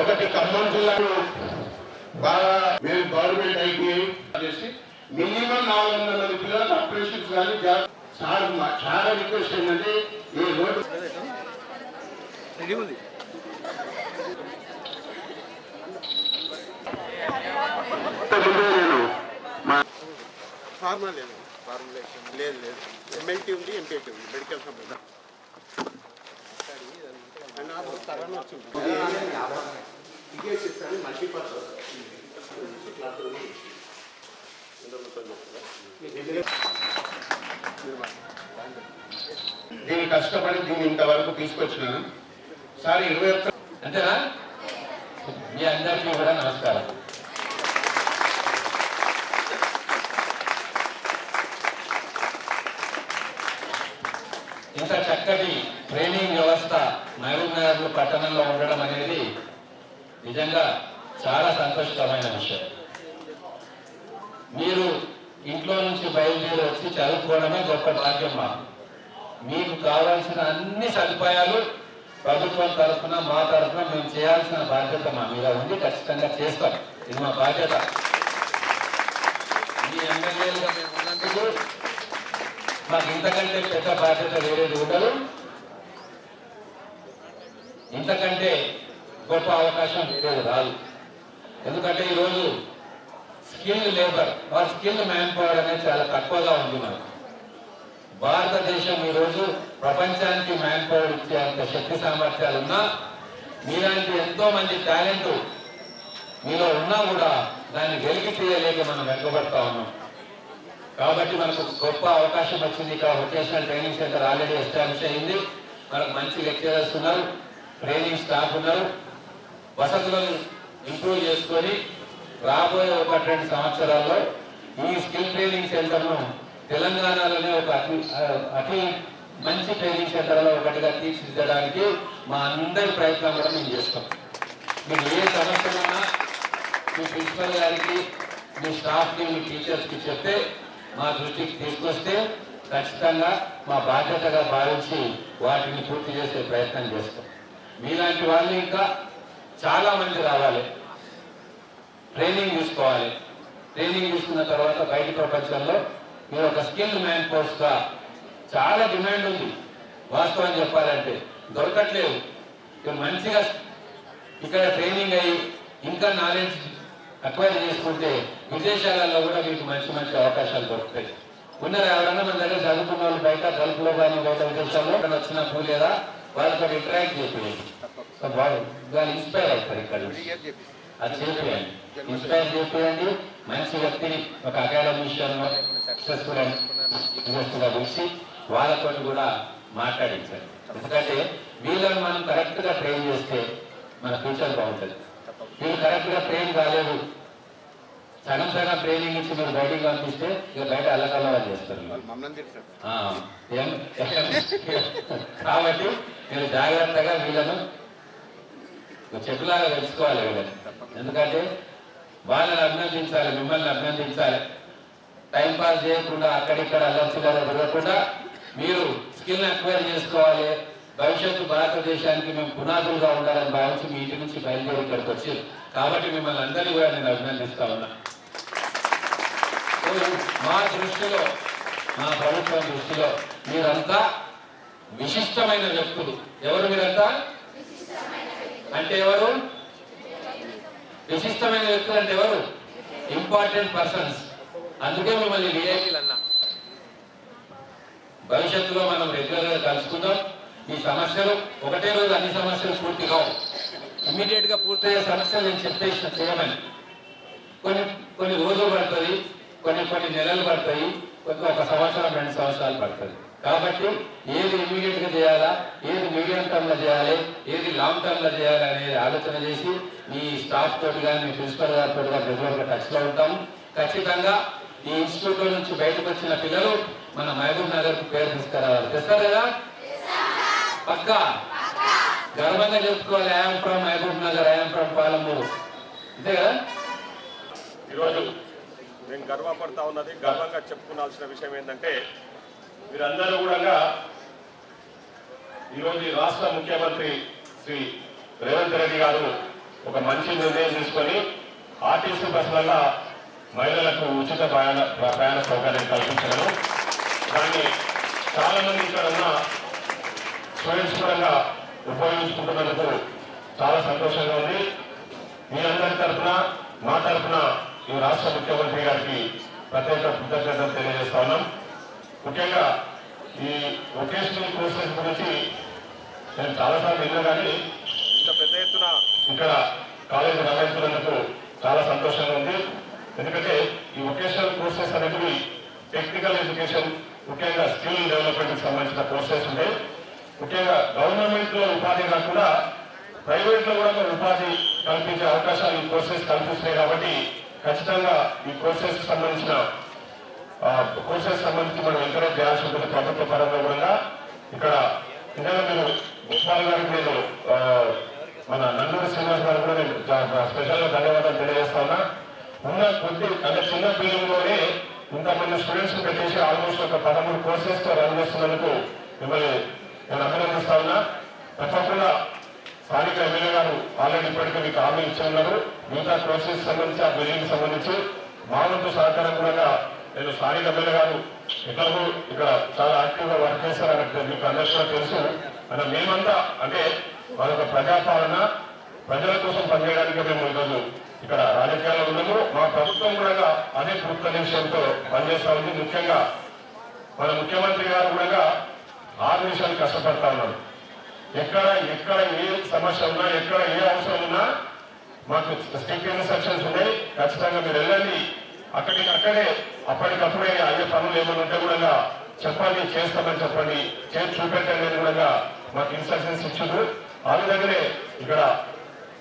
ఒకటి ఖమ్మం జిల్లాలో బాగా మేము గవర్నమెంట్ ఐటీఐ చేసి మినిమం నాలుగు వందల మంది పిల్లలు ఆపరేషన్స్ కానీ సార్ మా చాలా రిక్వెస్ట్ ఏంటంటే ఈ రోడ్డు రెడీ ఉంది ఫార్మా లేదు. ఫార్ములేషన్ లేదు లేదు. ఎంఎల్టీ ఉంది ఎంపీటీ ఉంది. మెడికల్ సంబంధం అండ్ అప్పుడు కరోనా కష్టపడి దీన్ని ఇంతవరకు తీసుకొచ్చినాను. సార్ ఇరవై ఒక్క అంతేనా? మీ అందరికీ కూడా నమస్కారం. ఇంత చక్కటి ట్రైనింగ్ వ్యవస్థ మహబూబ్ నగర్ పట్టణంలో ఉండడం అనేది నిజంగా చాలా సంతోషకరమైన విషయం. మీరు ఇంట్లో నుంచి బయలుదేరి వచ్చి చదువుకోవడమే గొప్ప భాగ్యం మాకు. మీకు కావాల్సిన అన్ని సదుపాయాలు ప్రభుత్వం తరఫున మా తరఫున మేము చేయాల్సిన బాధ్యత మా మీద ఉంది ఖచ్చితంగా చేస్తాం. ఇది మా బాధ్యత. మీ ఎమ్మెల్యేలుగా మేము ఉన్నందుకు మాకు ఇంతకంటే పెద్ద బాధ్యత వేరేది ఉండదు ఇంతకంటే గొప్ప అవకాశం వేరేది రాదు ఎందుకంటే ఈరోజు skill labour or skill manpower అనేది చాలా తక్కువగా ఉంది మనకు. భారతదేశం ఈరోజు ప్రపంచానికి మ్యాన్ పవర్ ఇచ్చే అంత శక్తి సామర్థ్యాలు ఉన్నా మీలాంటి ఎంతో మంది టాలెంట్ మీలో ఉన్నా కూడా దాన్ని వెలికి తీయలేక మనం వెనుకబడతా ఉన్నాం. కాబట్టి మనకు గొప్ప అవకాశం వచ్చింది. ఇక్కడ vocational training centre already establish అయింది. మనకు మంచి లెక్చరర్స్ ఉన్నారు. ట్రైనింగ్ స్టాఫ్ ఉన్నారు. వసతులను ఇంప్రూవ్ చేసుకొని రాబోయే ఒక రెండు సంవత్సరాల్లో ఈ స్కిల్ ట్రైనింగ్ సెంటర్ను తెలంగాణలోనే ఒక అతి అతి మంచి ట్రైనింగ్ సెంటర్లో ఒకటిగా తీర్చిదిద్దడానికి మా అందరి ప్రయత్నం కూడా మేము చేస్తాం. మీరు ఏ సమస్య ఉన్నా మీ ప్రిన్సిపల్ గారికి మీ స్టాఫ్కి మీ టీచర్స్కి చెప్తే మా దృష్టికి తీసుకొస్తే ఖచ్చితంగా మా బాధ్యతగా భావించి వాటిని పూర్తి చేసే ప్రయత్నం చేస్తాం. మీలాంటి వాళ్ళు ఇంకా చాలా మంది రావాలి. ట్రైనింగ్ తీసుకోవాలి. ట్రైనింగ్ తీసుకున్న తర్వాత బయట ప్రపంచంలో మీరు ఒక స్కిల్ మ్యాన్గా చాలా డిమాండ్ ఉంది. వాస్తవం చెప్పాలంటే దొరకట్లేదు. మంచిగా ఇక్కడ ట్రైనింగ్ అయ్యి ఇంకా నాలెడ్జ్ అక్వైర్ చేసుకుంటే విదేశాలలో కూడా మీకు మంచి మంచి అవకాశాలు దొరుకుతాయి ఉన్నారు ఎవరన్నా మన దగ్గర చదువుకున్న వాళ్ళు బయట గల్ఫ్లో కానీ బయట విదేశాల్లో ఇక్కడ వచ్చినప్పుడు లేదా వాళ్ళతో ఇంటరాక్ట్ చేసేయండి సో వాళ్ళు ఇన్స్పైర్ అవుతారు ఇక్కడ అది చేసేయండి ఇన్స్పైర్ చేసేయండి మంచి వ్యక్తిని ఒక అకాడమిషియన్లో సక్సెస్ఫుల్గా పిలిచి వాళ్ళతో కూడా మాట్లాడించాలి ఎందుకంటే వీళ్ళని మనం కరెక్ట్గా ట్రైన్ చేస్తే మన ఫ్యూచర్ బాగుంటుంది వీళ్ళు కరెక్ట్గా ట్రైన్ కాలేదు. సగం సగం ట్రైనింగ్ ఇచ్చి మీరు బయటికి పంపిస్తే ఇక బయట అల్లకల్లా చేస్తారు కాబట్టి మీరు జాగ్రత్తగా వీళ్ళను చెప్పులాగా తెలుసుకోవాలి వీళ్ళని. ఎందుకంటే వాళ్ళని అభినందించాలి మిమ్మల్ని అభినందించాలి. టైం పాస్ చేయకుండా అక్కడిక్కడ అల్లర్చిగా తిరగకుండా మీరు స్కిల్ అక్వైర్ చేసుకోవాలి. భవిష్యత్తు భారతదేశానికి మేము పునాదులుగా ఉండాలని భావించి మీ ఇంటి నుంచి బయలుదేరి ఇక్కడికి వచ్చారు. కాబట్టి మిమ్మల్ని అందరినీ కూడా నేను అభినందిస్తా ఉన్నా. మా దృష్టిలో మా ప్రభుత్వం దృష్టిలో మీరంతా విశిష్టమైన వ్యక్తులు. ఎవరు మీరంతా? అంటే ఎవరు? విశిష్టమైన వ్యక్తులు అంటే ఎవరు? Important persons. అందుకే మిమ్మల్ని విఐపీలు అన్నా. భవిష్యత్తులో మనం రెగ్యులర్గా కలుసుకుందాం. ఈ సమస్యలు ఒకటే రోజు అన్ని సమస్యలు పూర్తి కావు. ఇమ్మీడియట్గా పూర్తయ్యే సమస్యలు నేను చెప్పేసిన చేయమని. కొన్ని కొన్ని రోజులు పడుతుంది కొన్ని కొన్ని నెలలు పడతాయి కొన్ని ఒక సంవత్సరం రెండు సంవత్సరాలు పడుతుంది. కాబట్టి ఏది ఇమీడియట్గా చేయాలా ఏది మీడియం టర్మ్లో చేయాలి ఏది లాంగ్ టర్మ్లో చేయాలి అనేది ఆలోచన చేసి మీ స్టాఫ్ తోటి కానీ మీ ప్రిన్సిపల్ గారితో కానీ రెగ్యులర్గా టచ్లో ఉంటాము ఖచ్చితంగా ఈ ఇన్స్టిట్యూట్ నుంచి బయటకు వచ్చిన పిల్లలు మన మహబూబ్ నగర్ పేరు తీసుకురావాలి. తెస్తారు కదా పక్క? గర్వంగా చెప్పుకోవాలి. I'm from Mahabub Nagar I'm from Palamuru. అంతే కదా? ఈరోజు నేను గర్వపడతా ఉన్నది గర్వంగా చెప్పుకోవాల్సిన విషయం ఏంటంటే మీరందరూ కూడా ఈరోజు ఈ రాష్ట్ర ముఖ్యమంత్రి శ్రీ రేవంత్ రెడ్డి గారు ఒక మంచి నిర్ణయం తీసుకొని ఆర్టీసీ బస్సుల మహిళలకు ఉచిత ప్రయాణ ప్రయాణ సౌకర్యం కల్పించడం దాన్ని చాలా మంది ఇక్కడ ఉన్న స్టూడెంట్స్ పరంగా ఉపయోగించుకుంటున్నందుకు చాలా సంతోషంగా ఉంది. మీ అందరి తరఫున మా తరఫున ఈ రాష్ట్ర ముఖ్యమంత్రి గారికి ప్రత్యేక కృతజ్ఞతలు తెలియజేస్తా ఉన్నాం. ముఖ్యంగా ఈ వొకేషనల్ కోర్సెస్ గురించి నేను చాలాసార్లు విన్నా కానీ ఇంత పెద్ద ఎత్తున ఇక్కడ కాలేజీ నిర్వహించినందుకు చాలా సంతోషంగా ఉంది. ఎందుకంటే ఈ వొకేషనల్ కోర్సెస్ అనేవి టెక్నికల్ ఎడ్యుకేషన్ ముఖ్యంగా స్కిల్ డెవలప్మెంట్కి సంబంధించిన కోర్సెస్ ఉంటాయి ముఖ్యంగా గవర్నమెంట్లో ఉపాధి కాకుండా ప్రైవేట్లో కూడా ఉపాధి కల్పించే అవకాశాలు ఈ కోర్సెస్ కల్పిస్తున్నాయి కాబట్టి ఖచ్చితంగా ఈ కోర్సెస్ సంబంధించిన కోర్సెస్ సంబంధించి మనం ఎంకరేజ్ చేయాల్సి ఉంటుంది ప్రభుత్వ పరంగా కూడా ఇక్కడ ఇంకా మీరు గోపాల్ గారికి నేను మన నందూరి శ్రీనివాస్ గారు కూడా నేను స్పెషల్గా ధన్యవాదాలు తెలియజేస్తా ఉన్నా. ఉన్న కొద్ది అంటే చిన్న బిల్డింగ్లోనే ఇంతమంది స్టూడెంట్స్ పెట్టేసి ఆల్మోస్ట్ ఒక పదమూడు కోర్సెస్తో రన్ చేస్తున్నందుకు మిమ్మల్ని నేను అభినందిస్తా ఉన్నా తప్పకుండా స్థానిక ఎమ్మెల్యే గారు ఆల్రెడీ ఇప్పటికే మీకు హామీ ఇచ్చి ఉన్నారు. మిగతా ప్రాసెస్ సంబంధించి ఆ బిల్డింగ్ సంబంధించి మా వంతు సహకారం కూడా నేను స్థానిక ఎమ్మెల్యే గారు ఇతరులు ఇక్కడ చాలా యాక్టివ్గా వర్క్ చేస్తారని మీకు అందరికీ కూడా తెలుసు. మన మేమంతా అంటే మరొక ప్రజాపాలన ప్రజల కోసం పనిచేయడానికి మేము ఉండదు ఇక్కడ రాజకీయాల్లో ఉన్నాము. మా ప్రభుత్వం కూడా అదే పూర్తి విషయంతో పనిచేస్తా ఉంది. ముఖ్యంగా మన ముఖ్యమంత్రి గారు కూడా ఆరు నిమిషాలు కష్టపడతా ఉన్నారు ఎక్కడ ఎక్కడ ఏ సమస్య ఉన్నా ఎక్కడ ఏ అవసరం ఉన్నా మాకు స్ట్రిక్ట్ ఇన్స్ట్రక్షన్స్ ఉన్నాయి. ఖచ్చితంగా మీరు వెళ్ళండి. అక్కడికి అక్కడే అప్పటికప్పుడే అయ్యే పనులు ఏమైనా ఉంటే కూడా చెప్పండి చేస్తామని చెప్పండి. చేసి చూపెట్టండి అని కూడా మాకు ఇన్స్ట్రక్షన్స్ ఇచ్చారు ఆ విధంగానే ఇక్కడ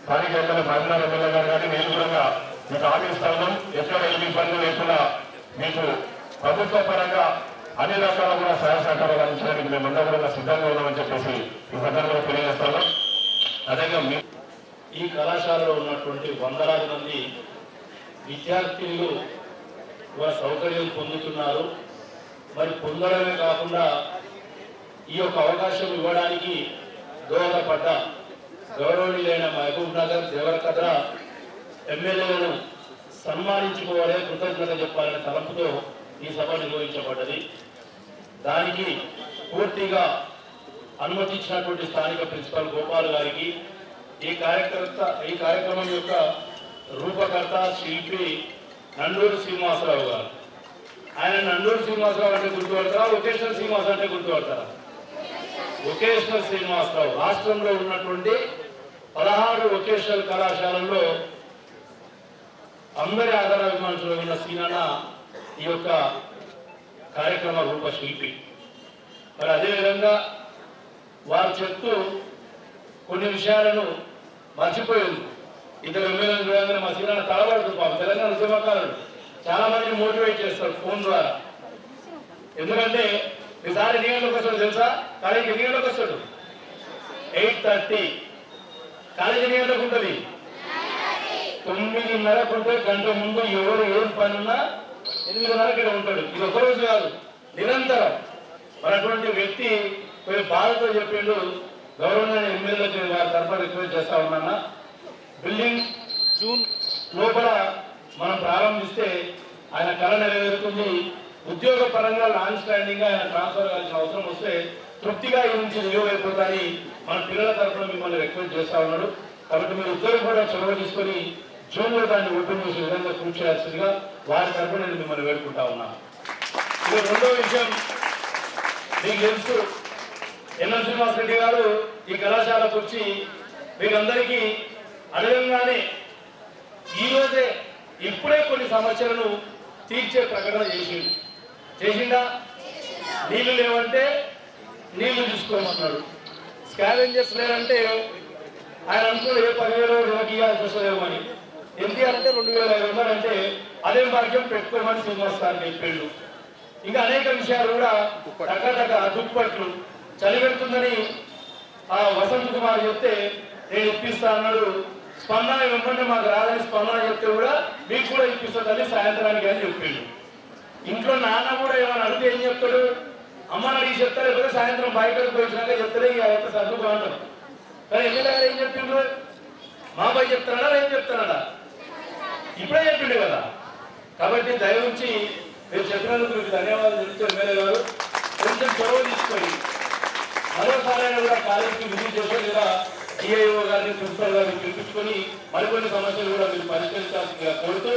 స్థానిక ఎమ్మెల్యే మహిళా ఎమ్మెల్యే గారు కానీ నేను కూడా మీకు ఆదిస్తా ఉన్నాం. ఎక్కడ ఏమి ఇబ్బంది లేకుండా మీకు ప్రభుత్వ పరంగా అన్ని రకాల కూడా సహాయ సహకారాలు అందించడానికి మేమందరం కూడా సిద్ధంగా ఉన్నామని చెప్పేసి ఈ సందర్భంగా తెలియజేస్తాను. అదే ఈ కళాశాలలో ఉన్నటువంటి వందలాది మంది విద్యార్థులు సౌకర్యం పొందుతున్నారు. మరి పొందడమే కాకుండా ఈ యొక్క అవకాశం ఇవ్వడానికి దోహదపడ్డ గౌరవనీయులైన మహబూబ్ నగర్ దేవరకద్ర ఎమ్మెల్యేలను సన్మానించుకోవాలి కృతజ్ఞత చెప్పాలనే తలంపుతో ఈ సభ నిర్వహించబడ్డది. దానికి పూర్తిగా అనుమతించినటువంటి స్థానిక ప్రిన్సిపల్ గోపాల్ గారికి ఈ కార్యకర్త ఈ కార్యక్రమం యొక్క రూపకర్త శిల్పి నండూరు శ్రీనివాసరావు గారు. ఆయన నండూరు శ్రీనివాసరావు అంటే గుర్తుపడతారా? వొకేషనల్ శ్రీనివాస అంటే గుర్తుపడతారా? వొకేషనల్ శ్రీనివాసరావు. రాష్ట్రంలో ఉన్నటువంటి పదహారు వొకేషనల్ కళాశాలల్లో అందరి ఆదరాభిమానులు ఉన్న సీనన్న ఈ యొక్క కార్యక్రమ రూప శిల్పి మరి అదేవిధంగా వారు చెప్తూ కొన్ని విషయాలను మర్చిపోయింది. ఇద్దరు ఎమ్మెల్యేలు చూడగానే మా సీనాన్న తడబడుతుంది పాపం తెలంగాణ ఉద్యమకారులు చాలా మందిని మోటివేట్ చేస్తారు ఫోన్ ద్వారా. ఎందుకంటే ఈసారి నీళ్ళకి వస్తాడు తెలుసా? కాలేజీకి నీళ్ళకి వస్తాడు ఎయిట్ థర్టీ. కాలేజీ నీళ్ళకు ఉంటుంది. తొమ్మిదిన్నరకు ఉంటే గంట ముందు ఎవరు ఏం పనున్నా ఎనిమిది ఎనిమిదిన్నరకు ఇక్కడ ఉంటాడు. ఇది ఒకరోజు కాదు నిరంతరం. మరి అటువంటి వ్యక్తి కొన్ని బాధతో చెప్పిండు గవర్నమెంట్ ఎమ్మెల్యేలకు వారి తరఫున రిక్వెస్ట్ చేస్తా ఉన్నా బిల్డింగ్ జూన్ లోపల మనం ప్రారంభిస్తే ఆయన కళ నెరవేరుతుంది. ఉద్యోగ పరంగా లాంగ్ స్టాండింగ్గా ఆయన ట్రాన్స్ఫర్ కావాల్సిన అవసరం వస్తే తృప్తిగా ఈ నుంచి నియోగైపోతాని మన పిల్లల తరఫున మిమ్మల్ని రిక్వెస్ట్ చేస్తా ఉన్నాడు. కాబట్టి మీరు ఉద్యోగం కూడా చొరవ తీసుకొని జూన్లో దాన్ని ఓపెన్ చేసే విధంగా కృషి చేయాల్సిందిగా వారి తరఫున నేను మిమ్మల్ని వేడుకుంటా ఉన్నాను ఇక రెండో విషయం మీకు తెలుసు ఎన్ఎం శ్రీనివాస్ రెడ్డి గారు ఈ కళాశాలకు వచ్చి మీకందరికీ అడగంగానే ఈ రోజే ఇప్పుడే కొన్ని సమస్యలను తీర్చే ప్రకటన చేసిండు. చేసిండా? నీళ్ళు లేవంటే నీళ్ళు తీసుకోమన్నాడు స్కావెంజర్స్ లేదంటే ఆయన అనుకున్న ఏ పదివేలు నెలకి ఇవ్వాల్సి అని. ఎన్టీఆర్ అంటే రెండు వేల ఐదు వందలు అంటే అదే భాగ్యం పెట్టుకోమని శ్రీనివాస్ గారు చెప్పిండు ఇంకా అనేక విషయాలు కూడా టకటక దుప్పట్లు చలి పెడుతుందని ఆ వసంత్ కుమార్ చెప్తే నేను ఇప్పిస్తా అన్నాడు. స్పందన ఇవ్వమంటే మాకు రాదని స్పందన చెప్తే కూడా మీకు కూడా ఇప్పిస్తుంది తల్లి సాయంత్రానికి అని చెప్పిండు ఇంట్లో నాన్న కూడా ఏమైనా అడిగితే ఏం చెప్తాడు? అమ్మని అడిగి చెప్తారు లేకపోతే సాయంత్రం బయటకు పోయించినాక చెప్తారే ఇక అయితే సర్దుకు అంటారు. కానీ ఎమ్మెల్యే గారు ఏం చెప్పిండ్రు? మా అబ్బాయి చెప్తాడా ఏం చెప్తాడా ఇప్పుడే చెప్పిండే కదా. కాబట్టి దయ ఉంచి మీరు చెప్పినందుకు మీకు ధన్యవాదాలు చెప్తూ ఎమ్మెల్యే గారు. కొంచెం చొరవ తీసుకొని మరోసారైనా కూడా కాలేజీకి విజిట్ చేసే లేదా సిఐఓ గారిని ప్రిన్సిపల్ గారిని పిలిపించుకొని మరికొన్ని సమస్యలు కూడా మీరు పరిష్కరించాల్సిందిగా కోరుతూ